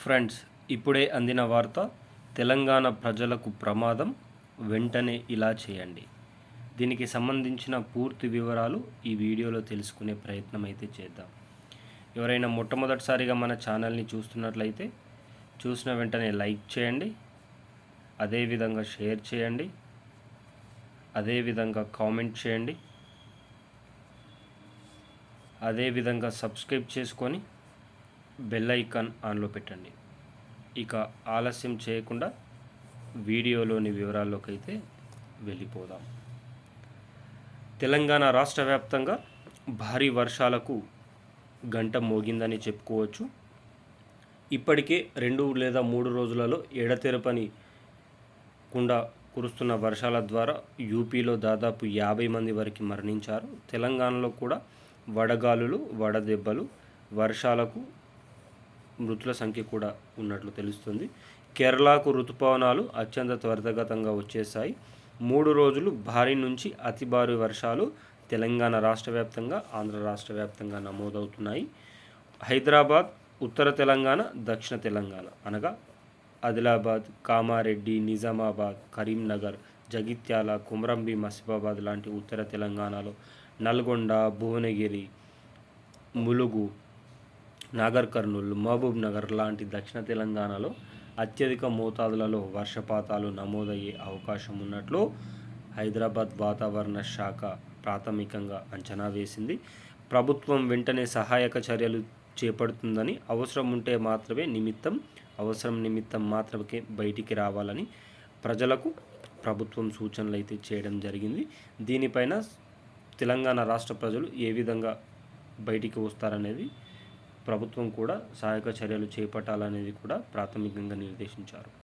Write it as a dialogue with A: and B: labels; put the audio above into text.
A: Friends ఇప్పుడే అందిన వార్త తెలంగాణ ప్రజలకు ప్రమాదం వెంటనే ఇలా చేయండి. దీనికి సంబంధించిన పూర్తి వివరాలు ఈ వీడియోలో తెలుసుకునే ప్రయత్నం అయితే చేద్దాం. ఎవరైనా మొట్టమొదటిసారిగా మన ఛానల్ని చూస్తున్నట్లయితే చూసిన వెంటనే లైక్ చేయండి అదేవిధంగా షేర్ చేయండి అదేవిధంగా కామెంట్ చేయండి అదేవిధంగా సబ్స్క్రైబ్ చేసుకొని బెల్ ఐకాన్ ఆన్లో పెట్టండి. ఇక ఆలస్యం చేయకుండా వీడియోలోని వివరాల్లోకి అయితే వెళ్ళిపోదాం. తెలంగాణ రాష్ట్ర వ్యాప్తంగా భారీ వర్షాలకు గంట మోగిందని చెప్పుకోవచ్చు. ఇప్పటికే రెండు లేదా మూడు రోజులలో ఎడతెరపని కుండా కురుస్తున్న వర్షాల ద్వారా యూపీలో దాదాపు యాభై మంది వరకు మరణించారు. తెలంగాణలో కూడా వడగాలులు వడదెబ్బలు వర్షాలకు మృతుల సంఖ్య కూడా ఉన్నట్లు తెలుస్తుంది. కేరళకు ఋతుపవనాలు అత్యంత త్వరితగతంగా వచ్చేసాయి మూడు రోజులు భారీ నుంచి అతి భారీ వర్షాలు తెలంగాణ రాష్ట్ర వ్యాప్తంగా ఆంధ్ర రాష్ట్ర వ్యాప్తంగా నమోదవుతున్నాయి. హైదరాబాద్ ఉత్తర తెలంగాణ దక్షిణ తెలంగాణ అనగా ఆదిలాబాద్ కామారెడ్డి నిజామాబాద్ కరీంనగర్ జగిత్యాల కుమరంబి మసిబాబాద్ లాంటి ఉత్తర తెలంగాణలో నల్గొండ భువనగిరి ములుగు నాగర్ కర్నూలు మహబూబ్ నగర్ లాంటి దక్షిణ తెలంగాణలో అత్యధిక మోతాదులలో వర్షపాతాలు నమోదయ్యే అవకాశం ఉన్నట్లు హైదరాబాద్ వాతావరణ శాఖ ప్రాథమికంగా అంచనా వేసింది. ప్రభుత్వం వెంటనే సహాయక చర్యలు చేపడుతుందని అవసరం ఉంటే మాత్రమే నిమిత్తం అవసరం నిమిత్తం మాత్రమే బయటికి రావాలని ప్రజలకు ప్రభుత్వం సూచనలు అయితే చేయడం జరిగింది. దీనిపైన తెలంగాణ రాష్ట్ర ప్రజలు ఏ విధంగా బయటికి వస్తారనేది ప్రభుత్వం కూడా సహాయక చర్యలు చేపట్టాలనేది కూడా ప్రాథమికంగా నిర్దేశించారు.